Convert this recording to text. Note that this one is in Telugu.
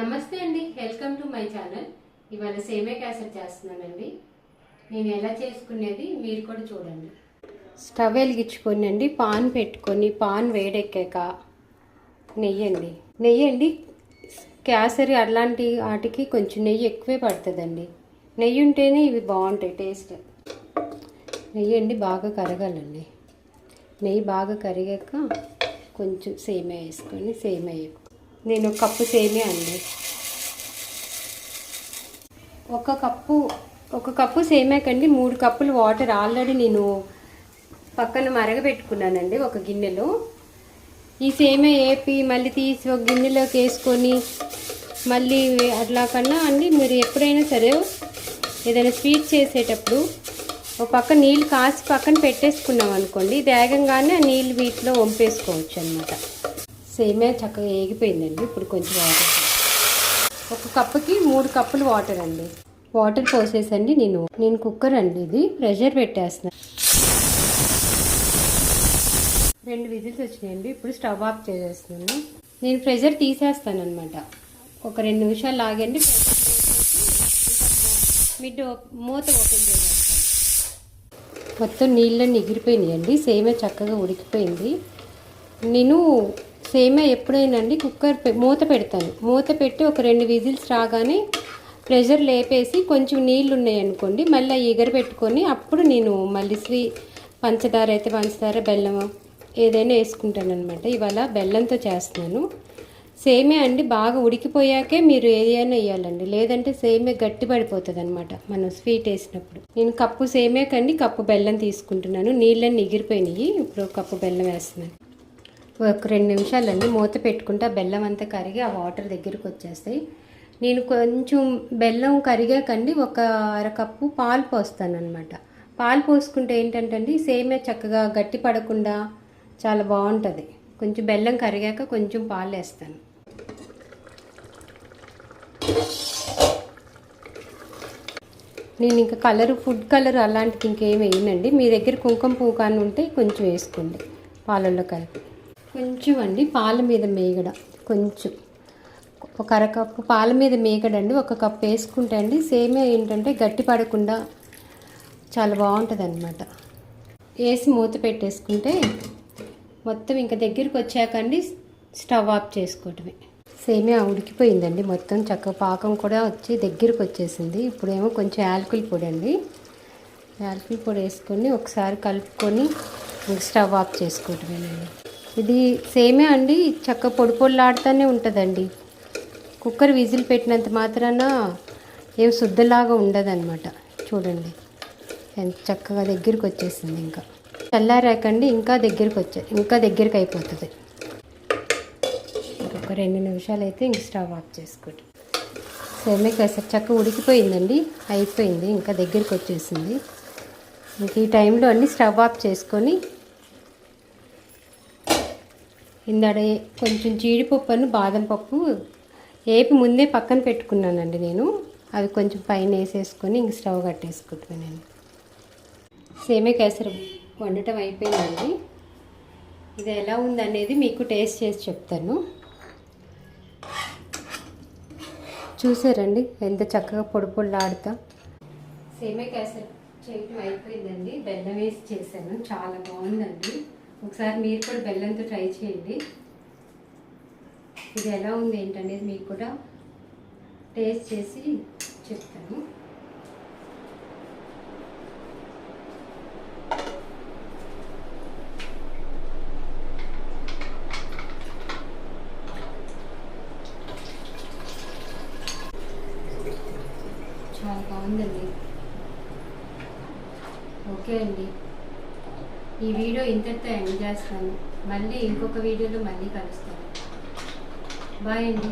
నమస్తే అండి. వెల్కమ్ టు మై ఛానల్ ఇవాళ సేమే క్యాసెట్ చేస్తున్నానండి. నేను ఎలా చేసుకునేది మీరు కూడా చూడండి. స్టవ్ వెలిగించుకొని అండి పాన్ పెట్టుకొని పాన్ వేడెక్కాక నెయ్యి అండి నెయ్యి అండి అలాంటి వాటికి కొంచెం నెయ్యి ఎక్కువే పడుతుందండి. నెయ్యి ఉంటేనే ఇవి బాగుంటాయి టేస్ట్. నెయ్యి అండి బాగా కరగాలండి. నెయ్యి బాగా కరిగాక కొంచెం సేమే వేసుకొని సేమియా నేను ఒక కప్పు సేమియా అండి. ఒక కప్పు ఒక కప్పు సేమియాకండి మూడు కప్పులు వాటర్ ఆల్రెడీ నేను పక్కన మరగబెట్టుకున్నానండి ఒక గిన్నెలో. ఈ సేమే వేపి మళ్ళీ తీసి ఒక గిన్నెలోకి వేసుకొని మళ్ళీ అట్లా కన్నా అండి మీరు ఎప్పుడైనా సరే ఏదైనా స్వీట్ చేసేటప్పుడు ఒక పక్క నీళ్ళు కాసి పక్కన పెట్టేసుకున్నాం అనుకోండి వేగంగానే ఆ నీళ్ళు వీటిలో వంపేసుకోవచ్చు అనమాట సేమే చక్కగా ఏగిపోయిందండి ఇప్పుడు కొంచెం వాటర్ ఒక కప్పుకి మూడు కప్పులు వాటర్ అండి. వాటర్ పోసేసండి నేను. నేను కుక్కర్ అండి ఇది. ప్రెషర్ పెట్టేస్తున్నా. రెండు విజిల్స్ వచ్చినాయండి. ఇప్పుడు స్టవ్ ఆఫ్ చేసేస్తున్నాను. నేను ప్రెషర్ తీసేస్తానమాట ఒక రెండు నిమిషాలు లాగండి. మిడ్ మూత ఓపెన్ చేసేస్తాను. మొత్తం నీళ్ళని ఎగిరిపోయినాయండి. సేమే చక్కగా ఉడికిపోయింది. నేను సేమే ఎప్పుడైనా కుక్కర్ మూత పెడతాను. మూత పెట్టి ఒక రెండు విజిల్స్ రాగానే ప్రెషర్ లేపేసి కొంచెం నీళ్ళు ఉన్నాయి అనుకోండి మళ్ళీ ఎగర పెట్టుకొని అప్పుడు నేను మళ్ళీ స్వీ పంచదార అయితే పంచదార బెల్లం ఏదైనా వేసుకుంటాను అనమాట ఇవాళ బెల్లంతో చేస్తున్నాను. సేమే అండి బాగా ఉడికిపోయాకే మీరు ఏదైనా వేయాలండి. లేదంటే సేమే గట్టి పడిపోతుంది అనమాట మనం స్వీట్ వేసినప్పుడు. నేను కప్పు సేమే కండి కప్పు బెల్లం తీసుకుంటున్నాను. నీళ్ళని ఎగిరిపోయినాయి. ఇప్పుడు కప్పు బెల్లం వేస్తున్నాను. ఒక రెండు నిమిషాలండి. మూత పెట్టుకుంటే ఆ బెల్లం అంతా కరిగి ఆ వాటర్ దగ్గరికి వచ్చేస్తాయి. నేను కొంచెం బెల్లం కరిగాకండి ఒక అరకప్పు పాలు పోస్తాను అనమాట పాలు పోసుకుంటే ఏంటంటే అండి సేమే చక్కగా గట్టి పడకుండా చాలా బాగుంటుంది. కొంచెం బెల్లం కరిగాక కొంచెం పాలు వేస్తాను. నేను ఇంకా కలర్ ఫుడ్ కలర్ అలాంటిది ఇంకేం వేయనండి. మీ దగ్గర కుంకుమ పువ్వు కానీ ఉంటే కొంచెం వేసుకోండి. పాలల్లో కలిపి. కొంచెం అండి పాల మీద మేగడ. కొంచెం. ఒక అరకప్పు పాల మీద మేగడండి ఒక కప్పు వేసుకుంటే అండి సేమే ఏంటంటే గట్టి పడకుండా చాలా బాగుంటుంది అనమాట వేసి మూత పెట్టేసుకుంటే మొత్తం ఇంకా దగ్గరికి వచ్చాకండి స్టవ్ ఆఫ్ చేసుకోవటమే. సేమియా ఉడికిపోయిందండి మొత్తం. చక్కగా పాకం కూడా వచ్చి దగ్గరికి వచ్చేసింది. ఇప్పుడేమో కొంచెం యాలకుల పొడి అండి. యాలకుల పొడి వేసుకొని ఒకసారి కలుపుకొని స్టవ్ ఆఫ్ చేసుకోవటమేనండి. ఇది సేమే అండి. చక్క పొడి పొడిలాడుతూనే ఉంటుందండి. కుక్కర్ విజిల్ పెట్టినంత మాత్రాన ఏం శుద్ధలాగా ఉండదన్నమాట. చూడండి. ఎంత చక్కగా దగ్గరికి వచ్చేసింది ఇంకా. చల్లారాకండి ఇంకా దగ్గరికి వచ్చే ఇంకా దగ్గరికి అయిపోతుంది. ఒక రెండు నిమిషాలు అయితే ఇంక స్టవ్ ఆఫ్ చేసుకోండి. సేమే కాసేపు చక్కగా ఉడికిపోయిందండి. అయిపోయింది ఇంకా దగ్గరికి వచ్చేసింది. ఇంక ఈ టైంలో అన్ని స్టవ్ ఆఫ్ చేసుకొని ఇందాడ కొంచెం జీడిపప్పును బాదం పప్పు ఏపి ముందే పక్కన పెట్టుకున్నానండి నేను. అవి కొంచెం పైన వేసేసుకొని ఇంక స్టవ్ కట్టేసుకుంటున్నాను సేమే కేసరి వండటం అయిపోయిందండి. ఇది ఎలా ఉందనేది మీకు టేస్ట్ చేసి చెప్తాను. చూసారండి ఎంత చక్కగా పొడి పొడిలాడుతా. సేమే కేసరి చేయటం అయిపోయిందండి. బెల్లం వేసి చేశాను. చాలా బాగుందండి. ఒకసారి మీరు కూడా బెల్లంతో ట్రై చేయండి. ఇది ఎలా ఉంది ఏంటనేది మీకు కూడా టేస్ట్ చేసి చెప్తాను. చాలా బాగుందండి. ఓకే అండి. ఈ వీడియో ఇంతటితో ఎండ్ చేస్తాను. మళ్ళీ ఇంకొక వీడియోలో మళ్ళీ కలుస్తాను. బాయ్ అండి.